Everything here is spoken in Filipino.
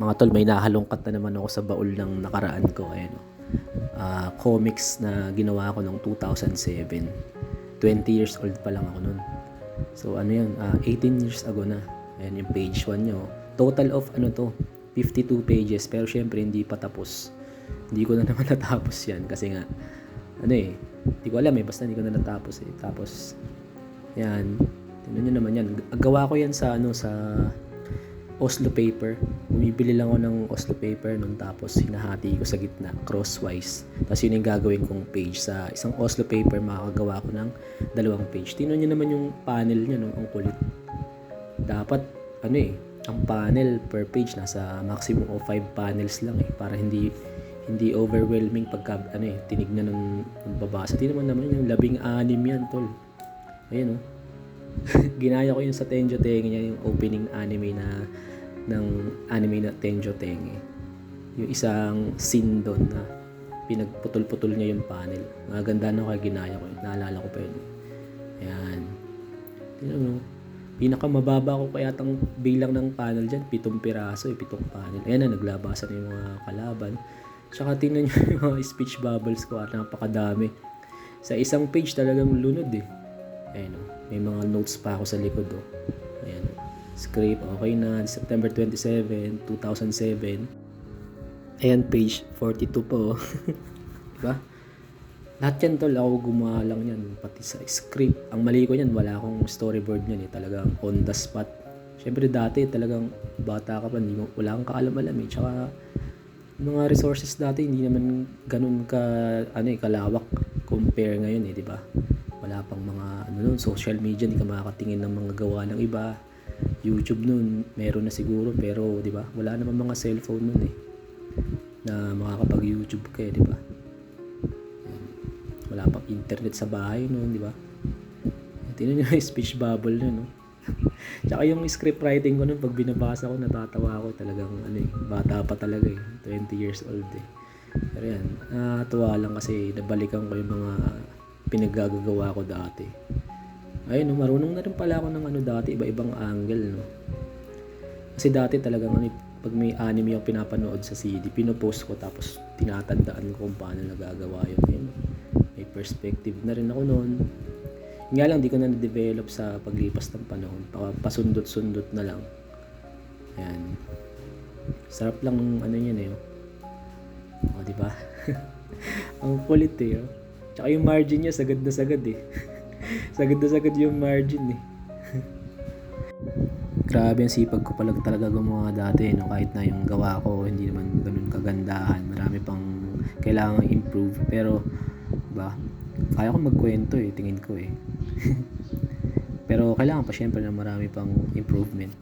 Mga tol, may nahalongkat na naman ako sa baul ng nakaraan ko. Ayan, oh. Ah, comics na ginawa ko noong 2007. 20 years old pa lang ako noon. So ano yun, ah, 18 years ago na. Ayan yung page 1 nyo. Total of ano to, 52 pages. Pero syempre hindi pa tapos. Hindi ko na naman natapos yan kasi nga, ano eh, hindi ko alam eh, basta hindi ko na natapos eh. Tapos, yan, tingnan nyo naman yan. Gawa ko yan sa ano, sa Oslo paper. Bumibili lang ako ng Oslo paper nun tapos hinahati ko sa gitna, crosswise. Tapos yun yung gagawin kong page. Sa isang Oslo paper, makakagawa ko ng dalawang page. Tingnan nyo naman yung panel niya, no? ang kulit. Dapat, ano eh, ang panel per page nasa maximum of 5 panels lang eh para hindi hindi overwhelming pagka ano eh tinignan ng, ng babasa. Tingnan mo naman yung labing anim yan tol. Ayun oh. Ginaya ko yun sa Tenjo Tenge niya yung opening anime na ng anime na Tenjo Tenge. Yung isang scene doon na pinagputol-putol niya yung panel. Maganda na kaya ginaya ko. Naalala ko pa yun. Ayan. Tingnan mo. Pinakamababa ko kaya tang bilang ng panel dyan. Pitong piraso eh. Pitong panel. Ayan na, naglabasan na yung mga kalaban. Tsaka tingnan nyo yung mga speech bubbles ko at napakadami. Sa isang page talagang lunod eh. Ayan o. May mga notes pa ako sa likod o. Script, okay na. September 27, 2007. Ayan, page 42 po. diba? Lahat yan tol, ako gumawa lang yan. Pati sa script. Ang mali ko yan, wala akong storyboard yan eh. Talagang on the spot. Siyempre dati talagang bata ka pa, hindi mo, wala kang kaalam-alam eh. Tsaka mga resources dati hindi naman ganun ka ano eh kalawak compare ngayon eh di ba wala pang mga ano nun, social media hindi ka makakatingin ng mga gawa ng iba YouTube nun meron na siguro pero di ba wala naman mga cellphone nun eh na makakapag YouTube ka eh di ba wala pang internet sa bahay nun di ba Tingnan nyo yung speech bubble nun no Tsaka yung script writing ko nun, pag binabasa ko, natatawa ako talagang, ano eh, bata pa talaga eh. 20 years old eh. Pero yan, natuwa lang kasi nabalikan ko yung mga pinaggagawa ko dati. Ayun, no, marunong na rin pala ako ng ano dati, iba-ibang angle, no. Kasi dati talagang ano, eh, pag may anime yung pinapanood sa CD, pinopost ko tapos tinatandaan ko kung paano nagagawa yun. Ayun, may perspective na rin ako noon. Nga lang, di ko na na-develop sa paglipas ng panahon. Pa- Pasundot-sundot na lang. Ayan. Sarap lang ng ano yun eh. O, di ba? Ang kulit eh. Oh. Tsaka yung margin niya, sagad na sagad eh. sagad na sagad yung margin eh. Grabe ang sipag ko pala talaga gumawa dati, no? kahit na yung gawa ko hindi naman ganun kagandahan. Marami pang kailangan improve. Pero, ba, kaya ko magkwento eh, tingin ko eh. Pero kailangan pa syempre na marami pang improvement.